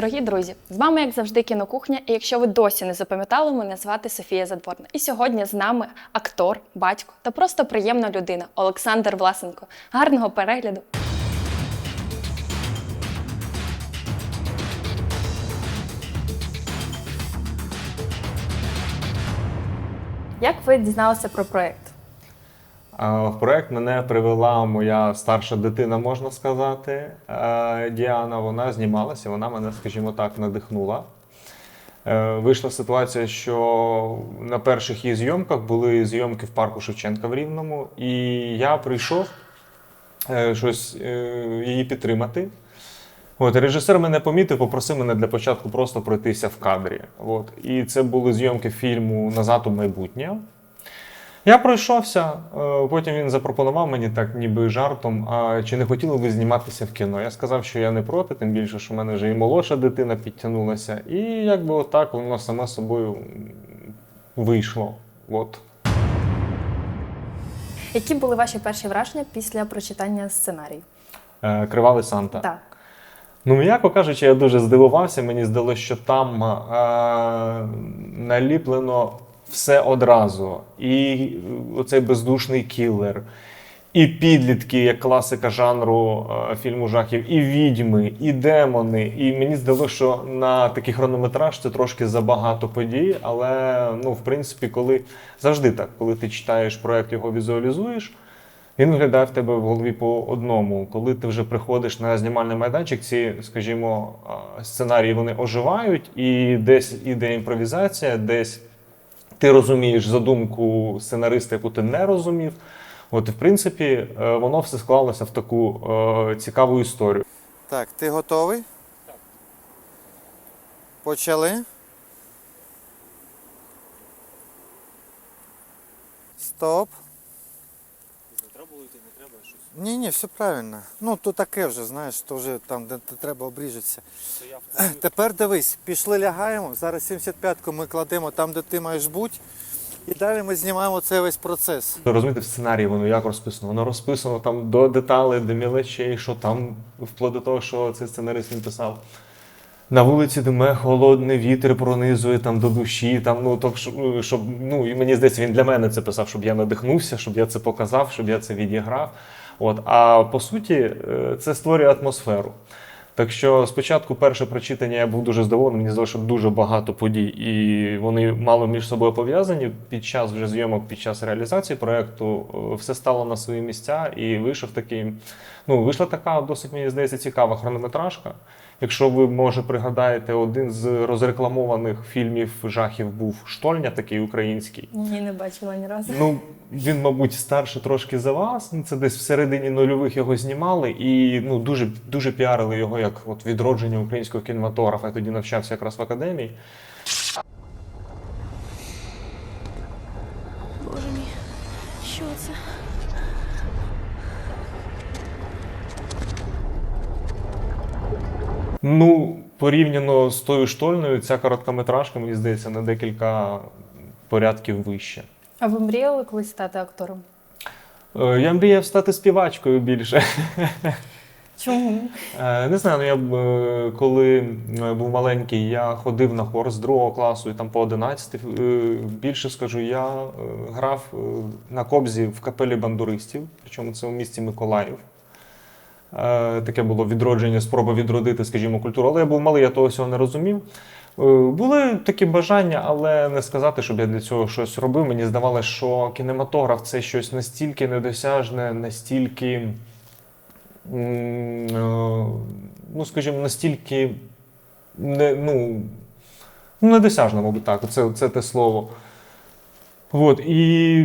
Дорогі друзі, з вами, як завжди, кінокухня. І якщо ви досі не запам'ятали, мене звати Софія Задворна. І сьогодні з нами актор, батько та просто приємна людина Олександр Власенко. Гарного перегляду! Як ви дізналися про проект? В проект мене привела моя старша дитина, можна сказати, е, Діана. Вона знімалася, вона мене, скажімо так, надихнула. Е, Вийшла ситуація, що на перших її зйомках були зйомки в парку Шевченка в Рівному, і я прийшов е, щось її підтримати. От, режисер мене помітив, попросив мене для початку просто пройтися в кадрі. От. І це були зйомки фільму Назад у майбутнє. Я пройшовся, е, потім він запропонував мені так, ніби жартом, а чи не хотіли ви зніматися в кіно? Я сказав, що я не проти, тим більше, що в мене вже і молодша дитина підтягнулася. І якби отак воно саме собою вийшло. От. Які були ваші перші враження після прочитання сценарію? Е, Кривавий Санта. Так. Ну, м'яко кажучи, я дуже здивувався. Мені здалося, що там е, наліплено все одразу. І оцей бездушний кілер, і підлітки, як класика жанру е, фільму жахів, і відьми, і демони. І мені здалося, що на такий хронометраж це трошки забагато подій. Але ну, в принципі, коли завжди так, коли ти читаєш проект, його візуалізуєш. Він виглядає в тебе в голові по одному. Коли ти вже приходиш на знімальний майданчик, ці, скажімо, сценарії вони оживають, і десь іде імпровізація, десь ти розумієш задумку сценариста, яку ти не розумів. От, і в принципі, е, воно все склалося в таку е, цікаву історію. Так, ти готовий? Так. Почали. Стоп. Йти, не треба щось. Ні, ні, все правильно. Ну, то таке вже, знаєш, то вже там, де треба обріжеться. Тепер дивись, пішли лягаємо. Зараз 75-ку ми кладемо там, де ти маєш бути. І далі ми знімаємо цей весь процес. Розумієте, в сценарії воно як розписано? Воно розписано там до деталей, до мілочей, що там, вплоть до того, що цей сценарист він писав. На вулиці дме холодний вітер пронизує там до душі. Там, ну, так, щоб, щоб, ну, і мені здається, він для мене це писав, щоб я надихнувся, щоб я це показав, щоб я це відіграв. От. А по суті, е, це створює атмосферу. Так що спочатку перше прочитання я був дуже здивований, мені здалося, що дуже багато подій, і вони мало між собою пов'язані. Під час вже зйомок, під час реалізації проекту е, все стало на свої місця і вийшов такий. Ну, вийшла така досить, мені здається, цікава хронометражка. Якщо ви, може, пригадаєте, один з розрекламованих фільмів жахів був Штольня, такий український. Ні, не бачила ні разу. Ну, він, мабуть, старше трошки за вас. Ну, Це десь всередині нульових його знімали і ну, дуже, дуже піарили його як от відродження українського кінематографа. Я тоді навчався якраз в академії. Боже мій, що це? Ну, порівняно з тою штольною, ця короткометражка, мені здається, на декілька порядків вище. А ви мріяли колись стати актором? Е, Я мріяв стати співачкою більше. Чому? Е, Не знаю, ну я е, коли е, був маленький, я ходив на хор з другого класу і там по 11. Е, Більше скажу, я грав на кобзі в капелі бандуристів, причому це у місті Миколаїв. Таке було відродження, спроба відродити, скажімо, культуру. Але я був малий, я того всього не розумів. Були такі бажання, але не сказати, щоб я для цього щось робив. Мені здавалося, що кінематограф це щось настільки недосяжне, настільки ну, скажімо, настільки не, ну, недосяжно, мабуть, так. Це, це те слово. От, і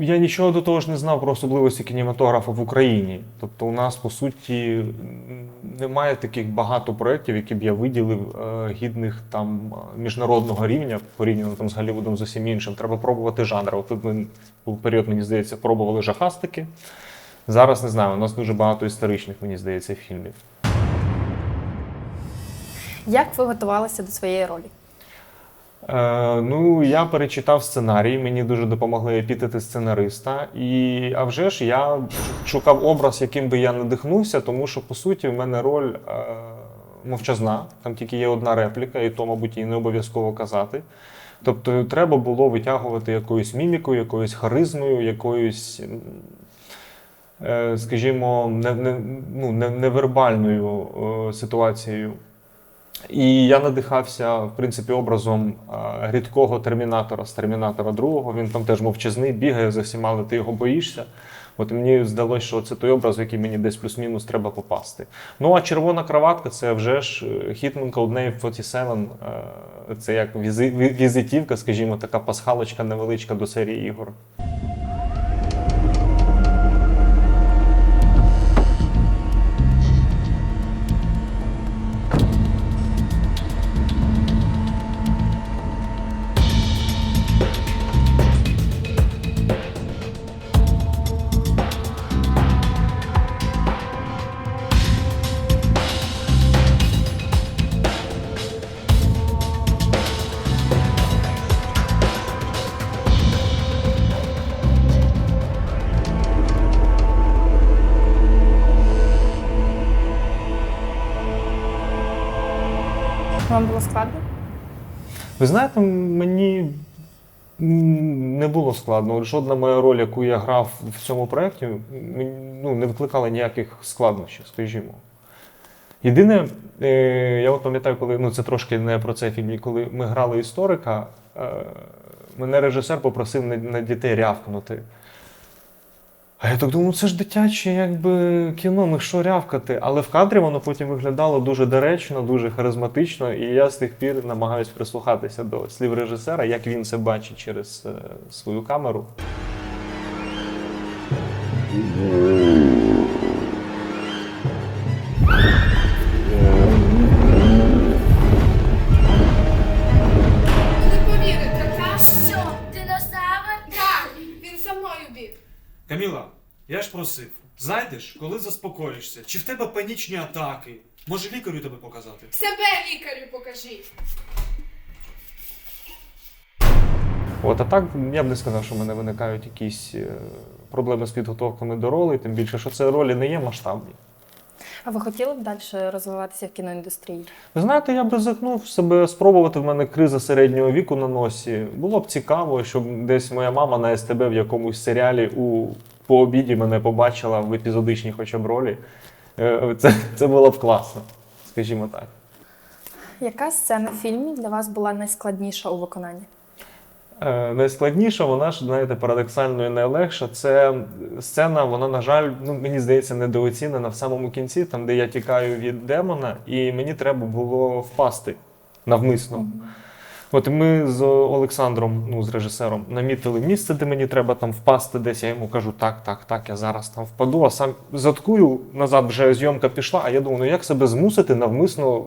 я нічого до того ж не знав про особливості кінематографа в Україні. Тобто, у нас, по суті, немає таких багато проєктів, які б я виділив е, гідних там е, міжнародного рівня порівняно там з Голлівудом з усім іншим. Треба пробувати жанр. От був період, мені здається, пробували жахастики. Зараз не знаю, у нас дуже багато історичних, мені здається, фільмів. Як ви готувалися до своєї ролі? Е, ну, я перечитав сценарій, мені дуже допомогли епітети сценариста. І, а вже ж я шукав образ, яким би я надихнувся, тому що, по суті, в мене роль е, мовчазна, там тільки є одна репліка, і то, мабуть, її не обов'язково казати. Тобто треба було витягувати якоюсь мімікою, якоюсь харизмою, якоюсь, скажімо, не, не, ну, не, невербальною е, ситуацією. І я надихався, в принципі, образом рідкого термінатора з термінатора другого. Він там теж мовчазний, бігає за всіма, але ти його боїшся. От мені здалося, що це той образ, в який мені десь плюс-мінус треба попасти. Ну а червона краватка це вже ж е, Hitman Codename 47. е, Це як візитівка, скажімо, така пасхалочка невеличка до серії ігор. Вам було складно? Ви знаєте, мені не було складно. Жодна моя роль, яку я грав в цьому проєкті, ну, не викликала ніяких складнощів, скажімо. Єдине, е, я от пам'ятаю, коли ну це трошки не про цей фільм, коли ми грали історика, е, мене режисер попросив на, на дітей рявкнути. А я так думаю, ну це ж дитяче якби кіно, ну що рявкати. Але в кадрі воно потім виглядало дуже доречно, дуже харизматично, і я з тих пір намагаюся прислухатися до слів режисера, як він це бачить через е, свою камеру. Я ж просив, зайдеш, коли заспокоїшся. Чи в тебе панічні атаки? Може лікарю тебе показати? Себе лікарю покажіть. От, а так я б не сказав, що в мене виникають якісь е, проблеми з підготовками до ролей, тим більше, що це ролі не є масштабні. А ви хотіли б далі розвиватися в кіноіндустрії? Ви знаєте, я б ризикнув себе спробувати. В мене криза середнього віку на носі. Було б цікаво, щоб десь моя мама на СТБ в якомусь серіалі у по обіді мене побачила в епізодичній хоча б ролі. Е, Це, це було б класно, скажімо так. Яка сцена в фільмі для вас була найскладніша у виконанні? Е, Найскладніша, вона ж, знаєте, парадоксально і найлегша. Це сцена, вона, на жаль, ну, мені здається, недооцінена в самому кінці, там, де я тікаю від демона, і мені треба було впасти навмисно. От ми з Олександром, ну, з режисером, намітили місце, де мені треба там впасти десь. Я йому кажу, так, так, так, я зараз там впаду, а сам заткую назад, вже зйомка пішла, а я думаю, ну як себе змусити навмисно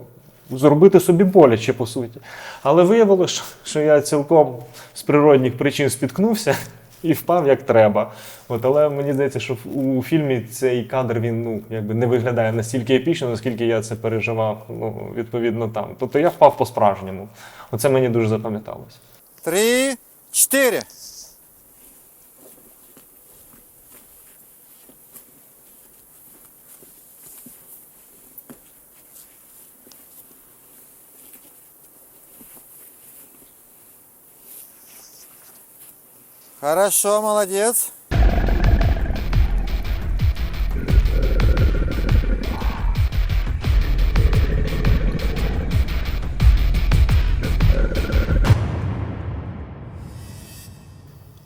зробити собі боляче, по суті. Але виявилося, що, я цілком з природних причин спіткнувся і впав як треба. От, але мені здається, що у фільмі цей кадр він ну, якби не виглядає настільки епічно, наскільки я це переживав ну, відповідно там. Тобто я впав по-справжньому. Оце мені дуже запам'яталось. Три, чотири. Хорошо, молодец.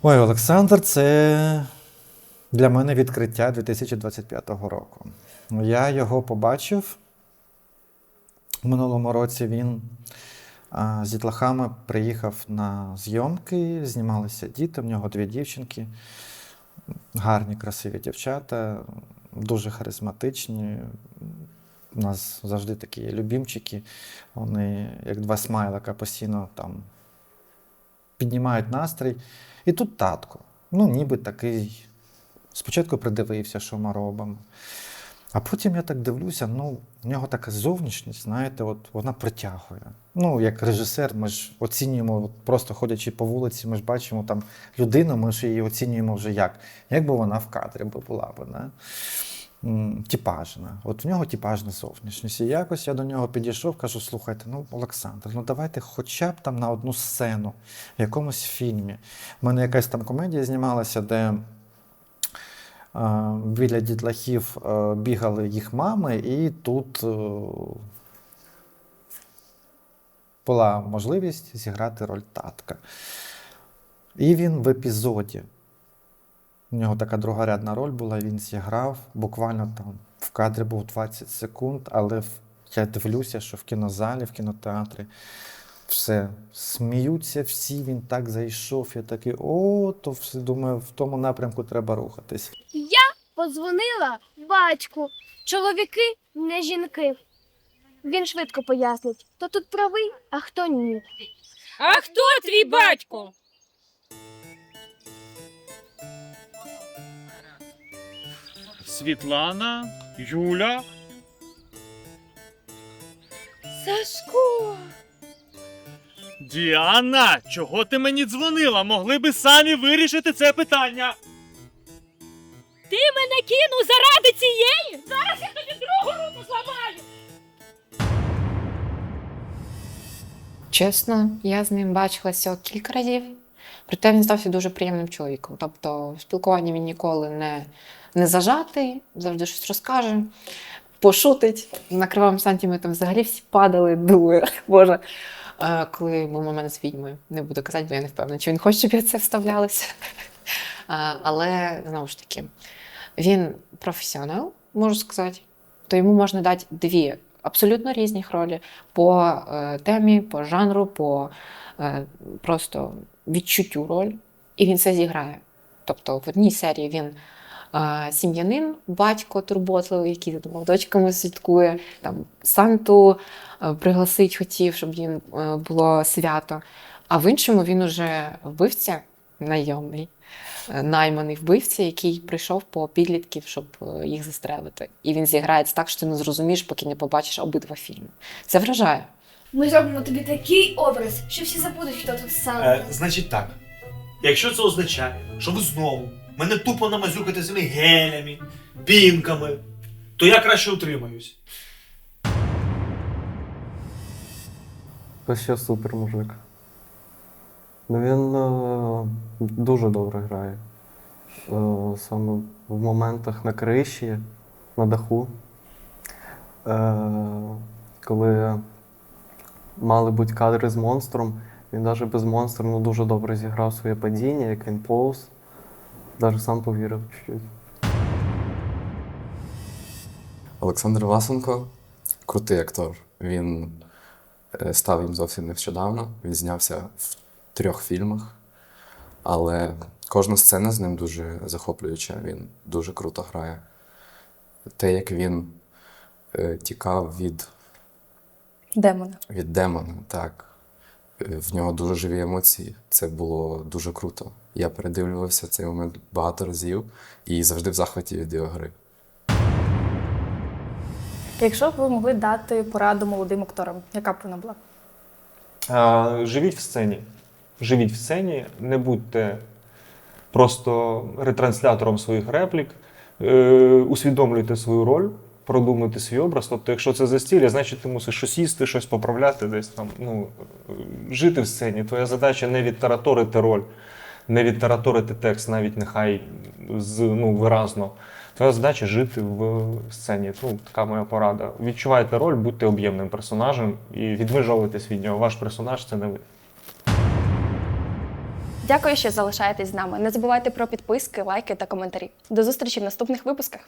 Ой, Олександр, це для мене відкриття 2025 року. Я його побачив в минулому році. Він з дітлахами приїхав на зйомки, знімалися діти, в нього дві дівчинки, гарні, красиві дівчата, дуже харизматичні. У нас завжди такі любімчики. Вони, як два смайлика, постійно там піднімають настрій. І тут татко. Ну, ніби такий. Спочатку придивився, що ми робимо. А потім я так дивлюся, ну, в нього така зовнішність, знаєте, от вона притягує. Ну, як режисер, ми ж оцінюємо, от просто ходячи по вулиці, ми ж бачимо там людину, ми ж її оцінюємо вже як. Як би вона в кадрі би була б. Не? м, типажна. От в нього типажна зовнішність. І якось я до нього підійшов, кажу: слухайте, ну, Олександр, ну давайте хоча б там на одну сцену в якомусь фільмі. У мене якась там комедія знімалася, де. Е, Біля дітлахів е, бігали їх мами, і тут е, була можливість зіграти роль татка. І він в епізоді. У нього така другорядна роль була, він зіграв. Буквально там в кадрі був 20 секунд, але я дивлюся, що в кінозалі, в кінотеатрі все сміються всі, він так зайшов. Я такий, о, то все думаю, в тому напрямку треба рухатись. Подзвонила батьку. Чоловіки не жінки. Він швидко пояснить, хто тут правий, а хто ні. А хто твій батько? Світлана, Юля. Сашко. Діана, чого ти мені дзвонила? Могли би самі вирішити це питання. Кинув заради цієї? Зараз я тобі другу руку зламаю. Чесно, я з ним бачилася кілька разів. Проте він стався дуже приємним чоловіком. Тобто, в спілкуванні він ніколи не, не зажатий, завжди щось розкаже, пошутить. На кривавому санті ми там взагалі всі падали, дули. Боже. Е, Коли був момент з відьмою. Не буду казати, бо я не впевнена, чи він хоче, щоб я це вставлялася. Е, Але знову ж таки, він професіонал, можу сказати, то йому можна дати дві абсолютно різні ролі по е, темі, по жанру, по е, просто відчуттю роль, і він це зіграє. Тобто в одній серії він е, сім'янин, батько турботливий, який за дочками слідкує, там Санту пригласить хотів, щоб їм було свято. А в іншому він уже вбивця найомний, е, найманий вбивця, який прийшов по підлітків, щоб е, їх застрелити. І він зіграє це так, що ти не зрозумієш, поки не побачиш обидва фільми. Це вражає. Ми зробимо тобі такий образ, що всі забудуть, хто тут сам. Е, значить так. Якщо це означає, що ви знову мене тупо намазюкаєте цими гелями, пінками, то я краще утримаюсь. Вообще супер мужик. Ну він е, дуже добре грає. Е, саме в моментах на криші, на даху. Е, коли мали бути кадри з монстром, він навіть без монстра ну, дуже добре зіграв своє падіння, як він повз. Навіть сам повірив чуть-чуть. Олександр Васенко крутий актор. Він е, став їм зовсім нещодавно. Він знявся в трьох фільмах, але кожна сцена з ним дуже захоплююча. Він дуже круто грає. Те, як він е, тікав від, Демона. від демона, так. В нього дуже живі емоції. Це було дуже круто. Я передивлювався цей момент багато разів і завжди в захваті від його гри. Якщо б ви могли дати пораду молодим акторам, яка б вона була? А, Живіть в сцені. Живіть в сцені, не будьте просто ретранслятором своїх реплік, е, усвідомлюйте свою роль, продумуйте свій образ. Тобто, якщо це застілля, значить ти мусиш щось їсти, щось поправляти, десь там. Ну, жити в сцені. Твоя задача не відтараторити роль, не відтараторити текст, навіть нехай з, ну, виразно. Твоя задача жити в сцені. Ну, така моя порада. Відчувайте роль, будьте об'ємним персонажем і відмежовуйтесь від нього. Ваш персонаж це не ви. Дякую, що залишаєтесь з нами. Не забувайте про підписки, лайки та коментарі. До зустрічі в наступних випусках.